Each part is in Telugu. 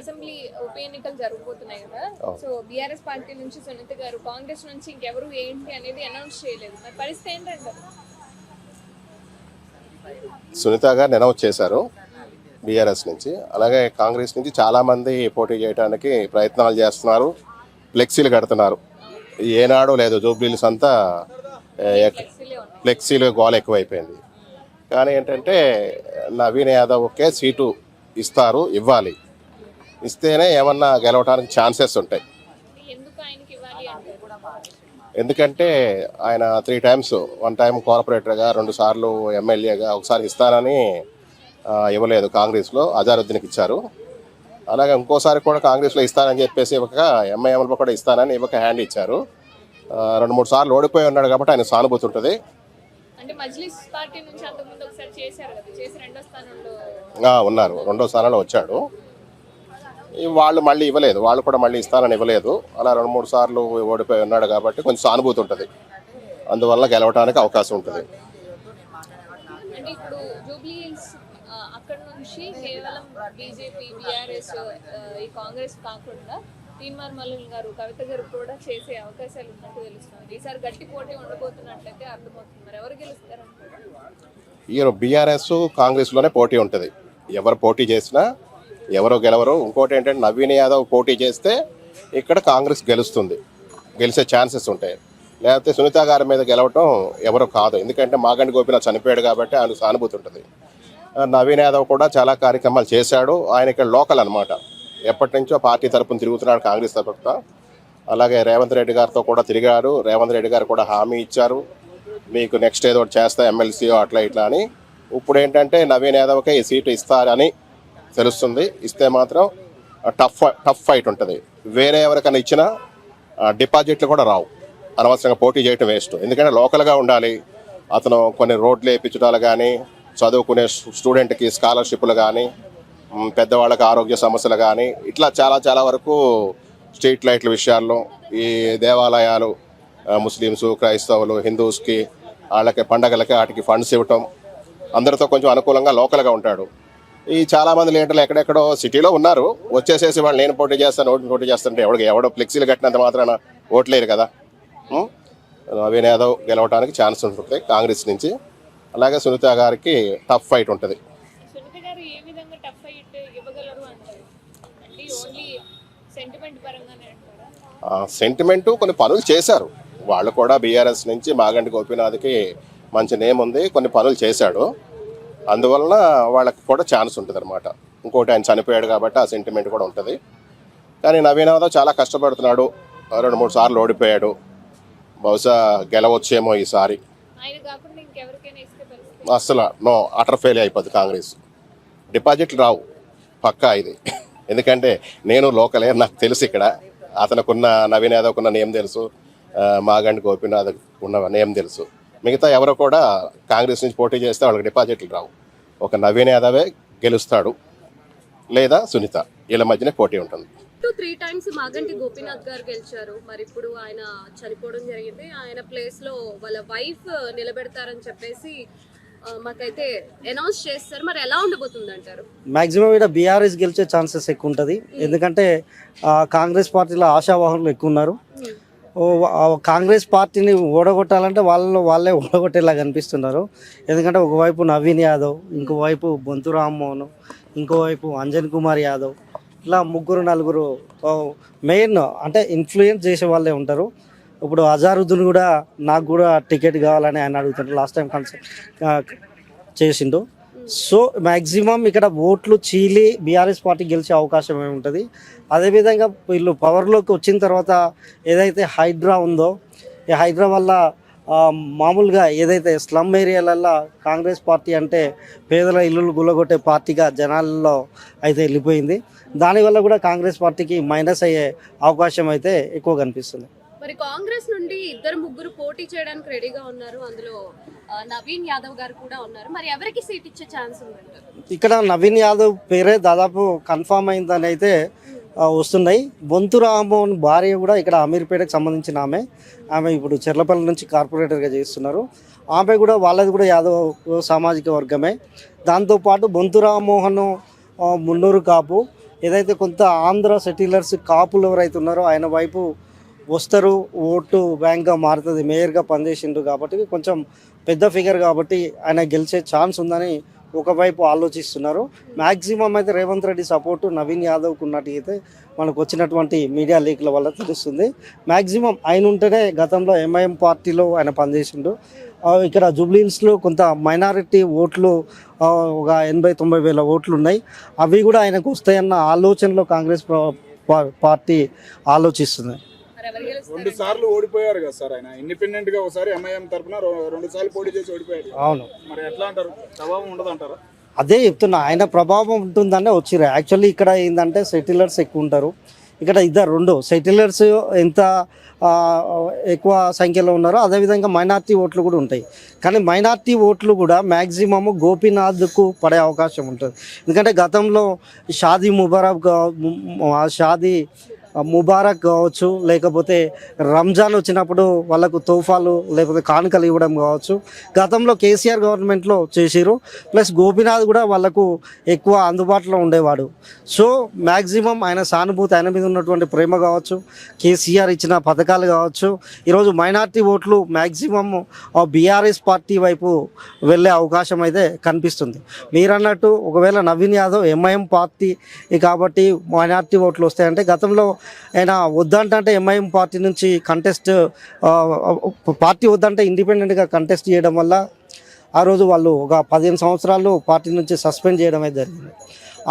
అసెంబ్లీ ఉప ఎన్నికలు జరగబోతున్నాయి కదా. సో బీఆర్ఎస్ పార్టీ నుంచి సునీత గారు కాంగ్రెస్ నుంచి ఇంకెవరు ఏంటి అనేది అనౌన్స్ చేయలేదు. మరి పరిస్థితి ఏంటంటారు? సునీత గారు అనౌన్స్ చేశారు బీఆర్ఎస్ నుంచి. అలాగే కాంగ్రెస్ నుంచి చాలామంది పోటీ చేయడానికి ప్రయత్నాలు చేస్తున్నారు ఫ్లెక్సీలు కడుతున్నారు. ఏనాడు లేదు జూబ్లీస్ అంతా ఫ్లెక్సీలు గోల ఎక్కువైపోయింది. కానీ ఏంటంటే నవీన్ యాదవ్కే సీటు ఇస్తారు ఇవ్వాలి. ఇస్తేనే ఏమన్నా గెలవడానికి ఛాన్సెస్ ఉంటాయి. ఎందుకంటే ఆయన త్రీ టైమ్స్ వన్ టైం కార్పొరేటర్గా రెండు సార్లు ఎమ్మెల్యేగా ఒకసారి ఇస్తానని ఇవ్వలేదు కాంగ్రెస్లో. అజారుద్దీన్కి ఇచ్చారు. అలాగే ఇంకోసారి కూడా కాంగ్రెస్లో ఇస్తానని చెప్పేసి ఇవ్వక ఎంఐఎంలో కూడా ఇస్తానని ఇవ్వక హ్యాండ్ ఇచ్చారు. రెండు మూడు సార్లు ఓడిపోయి ఉన్నాడు కాబట్టి ఆయన సానుభూతి ఉంటుంది. ఉన్నారు. రెండో స్థానంలో వచ్చాడు. వాళ్ళు మళ్ళీ ఇవ్వలేదు. వాళ్ళు కూడా మళ్ళీ ఇస్తానని ఇవ్వలేదు. అలా రెండు మూడు సార్లు ఓడిపోయి ఉన్నాడు కాబట్టి కొంచెం సానుభూతి ఉంటుంది. అందువల్ల గెలవడానికి అవకాశం ఉంటుంది. అంటే ఇప్పుడు జూబ్లీ హిల్స్ ఆ, అక్కడ నుంచి కేవలం బీజేపీ బీఆర్ఎస్ ఈ కాంగ్రెస్ కాకుండా తీన్మార్ మల్లన్ గారు కవిత గారు కూడా చేసే అవకాశాలు ఉన్నట్టు తెలుస్తుంది. ఈసారి గట్టి పోటీ ఉండబోతున్నట్లయితే అర్థమవుతుంది. మరి ఎవరు గెలుస్తారంటారు ఈ బీఆర్ఎస్ కాంగ్రెస్లోనే పోటీ ఉంటుంది. ఎవరు పోటీ చేసినా ఎవరో గెలవరు. ఇంకోటి ఏంటంటే నవీన్ యాదవ్ పోటీ చేస్తే ఇక్కడ కాంగ్రెస్ గెలుస్తుంది. గెలిచే ఛాన్సెస్ ఉంటాయి. లేకపోతే సునీత గారి మీద గెలవటం ఎవరు కాదు. ఎందుకంటే మాగండి గోపినాథ్ చనిపోయాడు కాబట్టి ఆయన సానుభూతి ఉంటుంది. ఆ, నవీన్ యాదవ్ కూడా చాలా కార్యక్రమాలు చేశాడు. ఆయన ఇక్కడ లోకల్ అనమాట ఎప్పటి నుంచో పార్టీ తరపున తిరుగుతున్నాడు కాంగ్రెస్ తరపున. అలాగే రేవంత్ రెడ్డి గారితో కూడా తిరిగారు రేవంత్ రెడ్డి గారు కూడా హామీ ఇచ్చారు. మీకు నెక్స్ట్ ఏదో ఒకటి చేస్తా ఎమ్మెల్సీ అట్లా ఇట్లా అని. ఇప్పుడు ఏంటంటే నవీన్ యాదవ్కే ఈ సీటు ఇస్తారని తెలుస్తుంది. ఇస్తే మాత్రం టఫ్ టఫ్ ఫైట్ ఉంటుంది. వేరే ఎవరికైనా ఇచ్చినా డిపాజిట్లు కూడా రావు. అనవసరంగా పోటీ చేయటం వేస్ట్. ఎందుకంటే లోకల్గా ఉండాలి. అతను కొన్ని రోడ్లు వేయించడాలు కానీ చదువుకునే స్టూడెంట్కి స్కాలర్షిప్లు కానీ పెద్దవాళ్ళకి ఆరోగ్య సమస్యలు కానీ ఇట్లా చాలా చాలా వరకు స్ట్రీట్ లైట్ల విషయాల్లో ఈ దేవాలయాలు ముస్లిమ్స్ క్రైస్తవులు హిందూస్కి వాళ్ళకి పండగలకి వాటికి ఫండ్స్ ఇవ్వటం అందరితో కొంచెం అనుకూలంగా లోకల్గా ఉంటాడు. ఈ చాలా మంది లీడర్లు ఎక్కడెక్కడో సిటీలో ఉన్నారు. వచ్చేసేసి వాళ్ళు నేను పోటీ చేస్తాను ఓటు పోటీ చేస్తుంటే ఎవడికి ఎవడో ఫ్లెక్సీలు కట్టినంత మాత్రాన ఓట్లేరు కదా? నవీన్ యాదవ్ గెలవడానికి ఛాన్స్ ఉంటుంది కాంగ్రెస్ నుంచి. అలాగే సునీత గారికి టఫ్ ఫైట్ ఉంటుంది. సెంటిమెంటు కొన్ని పనులు చేశారు. వాళ్ళు కూడా బీఆర్ఎస్ నుంచి మాగంటి గోపీనాథ్కి మంచి నేమ్ ఉంది. కొన్ని పనులు చేశాడు. అందువలన వాళ్ళకి కూడా ఛాన్స్ ఉంటుంది అనమాట ఇంకోటి ఆయన చనిపోయాడు కాబట్టి ఆ సెంటిమెంట్ కూడా ఉంటుంది. కానీ నవీన్ యాదవ్ చాలా కష్టపడుతున్నాడు. రెండు మూడు సార్లు ఓడిపోయాడు. బహుశా గెలవచ్చేమో ఈసారి. అసలు నో అటర్ ఫెయిల్ అయిపోద్ది కాంగ్రెస్. డిపాజిట్లు రావు. పక్కా ఇది. ఎందుకంటే నేను లోకలే నాకు తెలుసు ఇక్కడ. అతనుకున్న నవీన్ యాదవ్కు ఉన్న నేమ్ తెలుసు. ఆ, మాగంటి గోపీనాథ్ ఉన్న నేమ్ తెలుసు. మిగతా ఎవరు కూడా కాంగ్రెస్ నుంచి పోటీ చేస్తే వాళ్ళకి డిపాజిట్లు రావు. ఒక నవీన్ యాదవే గెలుస్తాడు లేదా సునీత. వీళ్ళ మధ్యనే పోటీ ఉంటుంది. త్రీ టైమ్స్ మాగంటి గోపీనాథ్ గారు గెలిచారు. మరి ఇప్పుడు ఆయన చనిపోవడం జరిగింది. ఆయన ప్లేస్లో వాళ్ళ వైఫ్ నిలబెడతారని చెప్పేసి మాకైతే అనౌన్స్ చేస్తారు. మరి ఎలా ఉండబోతుంది అంటారు మాక్సిమం ఇక్కడ బీఆర్ఎస్ గెలిచే ఛాన్సెస్ ఎక్కువ ఉంటుంది. ఎందుకంటే ఆ, కాంగ్రెస్ పార్టీలో ఆశావాహులు ఎక్కువ ఉన్నారు. ఆ కాంగ్రెస్ పార్టీని ఓడగొట్టాలంటే వాళ్ళు వాళ్ళే ఓడగొట్టేలా కనిపిస్తున్నారు ఎందుకంటే ఒకవైపు నవీన్ యాదవ్ ఇంకోవైపు బొంతు రామ్మోహన్ ఇంకోవైపు అంజన్ కుమార్ యాదవ్ ఇట్లా ముగ్గురు నలుగురు మెయిన్ అంటే ఇన్ఫ్లుయెన్స్ చేసే వాళ్ళే ఉంటారు. ఇప్పుడు అజారుద్దీన్ కూడా నాకు కూడా టికెట్ కావాలని ఆయన అడుగుతుంటారు లాస్ట్ టైం కన్సల్ట్ చేసిండు. సో మ్యాక్సిమం ఇక్కడ ఓట్లు చీలి బీఆర్ఎస్ పార్టీ గెలిచే అవకాశం ఏమి ఉంటుంది? అదేవిధంగా వీళ్ళు పవర్లోకి వచ్చిన తర్వాత ఏదైతే హైడ్రా ఉందో ఈ హైడ్రా వల్ల మామూలుగా ఏదైతే స్లమ్ ఏరియాలల్లో కాంగ్రెస్ పార్టీ అంటే పేదల ఇల్లులు గుల్లగొట్టే పార్టీగా జనాల్లో అయితే వెళ్ళిపోయింది. దానివల్ల కూడా కాంగ్రెస్ పార్టీకి మైనస్ అయ్యే అవకాశం అయితే ఎక్కువ కనిపిస్తుంది. మరి కాంగ్రెస్ నుండి ఇద్దరు ముగ్గురు పోటీ చేయడానికి రెడీగా ఉన్నారు. అందులో నవీన్ యాదవ్ గారు కూడా ఉన్నారు. మరి ఎవరికి సీట్ ఇచ్చే ఛాన్స్ ఉందంటారు? ఇక్కడ నవీన్ యాదవ్ పేరే దాదాపు కన్ఫామ్ అయిందని అయితే వస్తున్నాయి. బొంతు రామ్మోహన్ భార్య కూడా ఇక్కడ అమీర్పేటకు సంబంధించిన ఆమె. ఆమె ఇప్పుడు చెర్లపల్లి నుంచి కార్పొరేటర్గా చేస్తున్నారు. ఆమె కూడా వాళ్ళది కూడా యాదవ్ సామాజిక వర్గమే. దాంతోపాటు బొంతు రామ్మోహన్ మున్నూరు కాపు. ఏదైతే కొంత ఆంధ్ర సెటిలర్స్ కాపులు ఎవరైతే ఉన్నారో ఆయన వైపు వస్తారు ఓటు బ్యాంక్గా మారుతుంది మేయర్గా పనిచేసిండు కాబట్టి కొంచెం పెద్ద ఫిగర్ కాబట్టి ఆయన గెలిచే ఛాన్స్ ఉందని ఒకవైపు ఆలోచిస్తున్నారు. మ్యాక్సిమం అయితే రేవంత్ రెడ్డి సపోర్టు నవీన్ యాదవ్కు ఉన్నట్టు అయితే మనకు వచ్చినటువంటి మీడియా లీక్ల వల్ల తెలుస్తుంది. మ్యాక్సిమం ఆయన ఉంటేనే గతంలో ఎంఐఎం పార్టీలో ఆయన పనిచేసిండు. ఇక్కడ జూబ్లీన్స్లో కొంత మైనారిటీ ఓట్లు ఒక ఎనభై తొంభై వేల ఓట్లు ఉన్నాయి. అవి కూడా ఆయనకు వస్తాయన్న ఆలోచనలో కాంగ్రెస్ పార్టీ ఆలోచిస్తుంది. రెండు సార్లు ఓడిపోయారు కదా సార్ ఆయన. ఇండిపెండెంట్గా ఒకసారి ఎంఐఎం తరఫున రెండు సార్లు పోటీ చేసి ఓడిపోయారు అవును. మరి ఎట్లా అంటారు? ప్రభావం ఉండదు అంటారా? అదే చెప్తున్నా ఆయన ప్రభావం ఉంటుందనే వచ్చిర్రు. యాక్చువల్లీ ఇక్కడ ఏంటంటే సెటిలర్స్ ఎక్కువ ఉంటారు. ఇక్కడ ఇద్దరు రెండు. సెటిలర్స్ ఎంత ఎక్కువ సంఖ్యలో ఉన్నారో అదేవిధంగా మైనార్టీ ఓట్లు కూడా ఉంటాయి. కానీ మైనార్టీ ఓట్లు కూడా మ్యాక్సిమమ్ గోపీనాథ్కు పడే అవకాశం ఉంటుంది. ఎందుకంటే గతంలో షాదీ ముబారక్ షాదీ ముబారక్ కావచ్చు లేకపోతే రంజాన్ వచ్చినప్పుడు వాళ్ళకు తోఫాలు లేకపోతే కానుకలు ఇవ్వడం కావచ్చు. గతంలో కేసీఆర్ గవర్నమెంట్లో చేసిరు ప్లస్ గోపీనాథ్ కూడా వాళ్ళకు ఎక్కువ అందుబాటులో ఉండేవాడు. సో మ్యాక్సిమం ఆయన సానుభూతి ఆయన మీద ఉన్నటువంటి ప్రేమ కావచ్చు కేసీఆర్ ఇచ్చిన పథకాలు కావచ్చు ఈరోజు మైనార్టీ ఓట్లు మ్యాక్సిమం బీఆర్ఎస్ పార్టీ వైపు వెళ్ళే అవకాశం అయితే కనిపిస్తుంది. మీరన్నట్టు ఒకవేళ నవీన్ యాదవ్ ఎంఐఎం పార్టీ కాబట్టి మైనార్టీ ఓట్లు వస్తాయంటే గతంలో ఆయన వద్దంటే ఎంఐఎం పార్టీ నుంచి కంటెస్ట్ పార్టీ వద్దంటే ఇండిపెండెంట్గా కంటెస్ట్ చేయడం వల్ల ఆ రోజు వాళ్ళు ఒక పదిహేను సంవత్సరాలు పార్టీ నుంచి సస్పెండ్ చేయడం అయితే జరిగింది.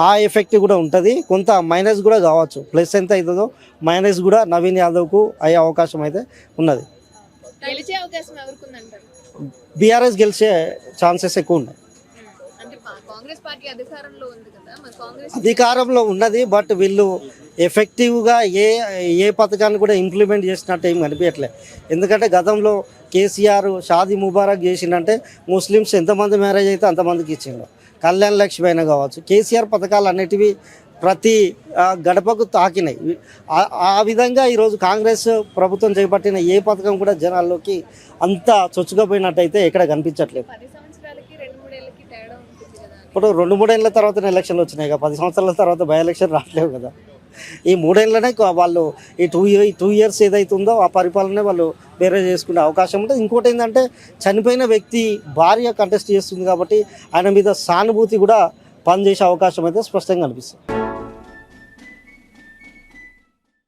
ఆ ఎఫెక్ట్ కూడా ఉంటుంది. కొంత మైనస్ కూడా కావచ్చు. ప్లస్ ఎంత అవుతుందో మైనస్ కూడా నవీన్ యాదవ్కు అయ్యే అవకాశం అయితే ఉన్నది. బీఆర్ఎస్ గెలిచే ఛాన్సెస్ ఎక్కువ ఉన్నాయి. కాంగ్రెస్ పార్టీ అధికారంలో ఉంది కదా మరి కాంగ్రెస్ అధికారంలో ఉన్నది బట్ వీళ్ళు ఎఫెక్టివ్గా ఏ ఏ పథకాన్ని కూడా ఇంప్లిమెంట్ చేసినట్టు ఏం కనిపించట్లే. ఎందుకంటే గతంలో కేసీఆర్ షాదీ ముబారక్ చేసిండంటే ముస్లిమ్స్ ఎంతమంది మ్యారేజ్ అయితే అంతమందికి ఇచ్చిండు. కళ్యాణ్ లక్ష్మి అయినా కావచ్చు కేసీఆర్ పథకాలు అన్నిటివి ప్రతి గడపకు తాకినాయి. ఆ- ఆ విధంగా ఈరోజు కాంగ్రెస్ ప్రభుత్వం చేపట్టిన ఏ పథకం కూడా జనాల్లోకి అంత చొచ్చుకపోయినట్టయితే ఎక్కడ కనిపించట్లేదు పది సంవత్సరాలకి రెండు మూడేళ్ళకి తేడా ఉంటుంది కదా అని. ఇప్పుడు రెండు మూడేళ్ళ తర్వాత ఎలక్షన్లు వచ్చినాయి కదా పది సంవత్సరాల తర్వాత బై ఎలక్షన్ రావట్లేవు కదా. ఈ మూడేళ్ళనే వాళ్ళు ఈ టూ ఇయర్ టూ ఇయర్స్ ఏదైతుందో ఆ పరిపాలనే వాళ్ళు వేరే చేసుకునే అవకాశం ఉంటుంది. ఇంకోటి ఏంటంటే చనిపోయిన వ్యక్తి భార్య కంటెస్ట్ చేస్తుంది కాబట్టి ఆయన మీద సానుభూతి కూడా పనిచేసే అవకాశం అయితే స్పష్టంగా కనిపిస్తుంది